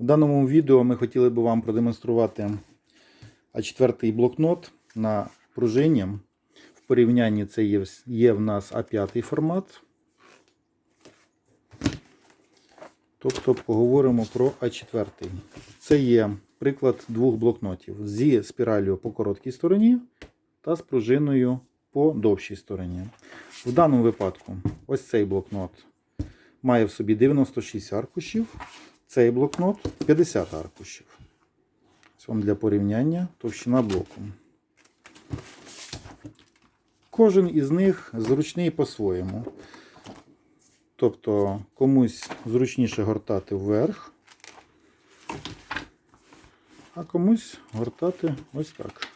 В даному відео ми хотіли б вам продемонструвати А4 блокнот на пружині. В порівнянні це є, є в нас А5 формат. Тобто поговоримо про А4. Це є приклад двох блокнотів зі спіраллю по короткій стороні та з пружиною по довшій стороні. В даному випадку ось цей блокнот має в собі 96 аркушів, цей блокнот 50 аркушів. Ось вам для порівняння товщина блоку. Кожен із них зручний по-своєму. Тобто комусь зручніше гортати вверх, а комусь гортати ось так.